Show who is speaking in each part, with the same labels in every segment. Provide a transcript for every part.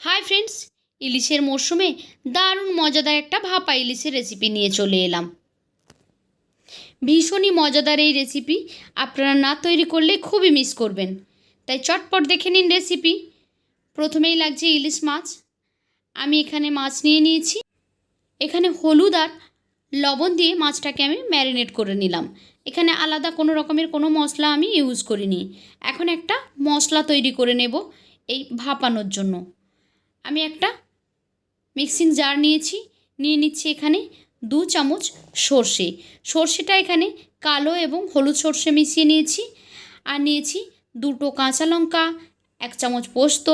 Speaker 1: Hi friends ইলিশের মরশুমে দারুণ মজাদার একটা ভাপা ইলিশের রেসিপি নিয়ে চলে এলাম। ভীষণই মজাদার এই রেসিপি আপনারা না তৈরি করলে খুবই মিস করবেন। তাই চটপট দেখে নিন রেসিপি প্রথমেই লাগছে ইলিশ মাছ। আমি এখানে মাছ নিয়ে নিয়েছি। এখানে হলুদ আর লবণ দিয়ে মাছটাকে আমি ম্যারিনেট করে নিলাম। এখানে আলাদা কোনো রকমের কোনো মশলা আমি ইউজ করিনি। এখন একটা মশলা তৈরি করে নেব এই ভাপানোর জন্য। আমি একটা মিক্সিং জার নিয়েছি, নিয়ে নিচ্ছি এখানে দু চামচ সর্ষে। সর্ষেটা এখানে কালো এবং হলুদ সর্ষে মিশিয়ে নিয়েছি। আর নিয়েছি দুটো কাঁচা লঙ্কা, এক চামচ পোস্ত,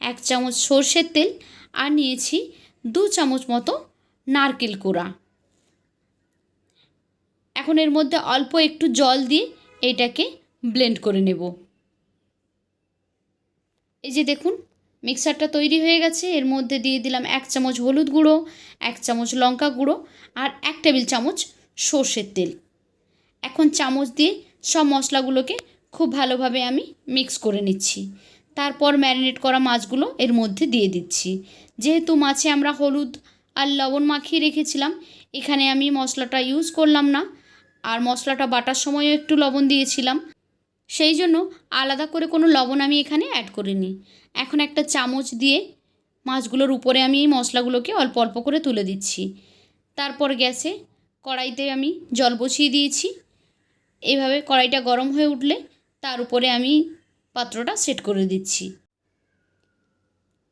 Speaker 1: এক চামচ সর্ষের তেল, আর নিয়েছি দু চামচ মতো নারকেল কোড়া। এখন এর মধ্যে অল্প একটু জল দিয়ে এটাকে ব্লেন্ড করে নেব। এই যে দেখুন মিক্সারটা তৈরি হয়ে গেছে। এর মধ্যে দিয়ে দিলাম এক চামচ হলুদ গুঁড়ো, এক চামচ লঙ্কা গুঁড়ো আর এক টেবিল চামচ সর্ষের তেল। এখন চামচ দিয়ে সব মশলাগুলোকে খুব ভালোভাবে আমি মিক্স করে নিচ্ছি। তারপর ম্যারিনেট করা মাছগুলো এর মধ্যে দিয়ে দিচ্ছি। যেহেতু মাছে আমরা হলুদ আর লবণ মাখিয়ে রেখেছিলাম, এখানে আমি মশলাটা ইউজ করলাম না। আর মশলাটা বাটার সময়ও একটু লবণ দিয়েছিলাম। সেই জন্য আলাদা করে কোনো লবণ আমি এখানে অ্যাড করিনি। এখন একটা চামচ দিয়ে মাছগুলোর উপরে আমি এই মশলাগুলোকে অল্প অল্প করে তুলে দিচ্ছি। তারপর গ্যাসে কড়াইতে আমি জল বসিয়ে দিয়েছি। এইভাবে কড়াইটা গরম হয়ে উঠলে তার উপরে আমি পাত্রটা সেট করে দিচ্ছি।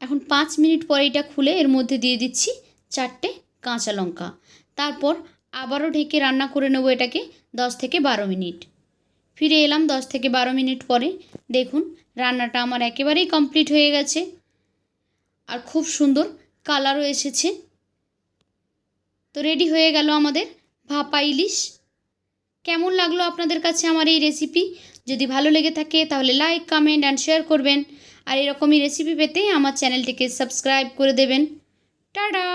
Speaker 1: এখন পাঁচ মিনিট পরে এটা খুলে এর মধ্যে দিয়ে দিচ্ছি চারটে কাঁচা লঙ্কা। তারপর আবারও ঢেকে রান্না করে নেব এটাকে দশ থেকে বারো মিনিট। ফিরে এলাম দশ থেকে বারো মিনিট পরে। দেখুন, রান্নাটা আমার একেবারেই কমপ্লিট হয়ে গেছে। আর খুব সুন্দর কালারও এসেছে। তো রেডি হয়ে গেল আমাদের ভাপা ইলিশ। কেমন লাগল আপনাদের কাছে আমার এই রেসিপি যদি ভালো লেগে থাকে তাহলে লাইক কমেন্ট অ্যান্ড শেয়ার করবেন। আর এরকমই রেসিপি পেতে আমার চ্যানেলটিকে সাবস্ক্রাইব করে দেবেন। টাটা!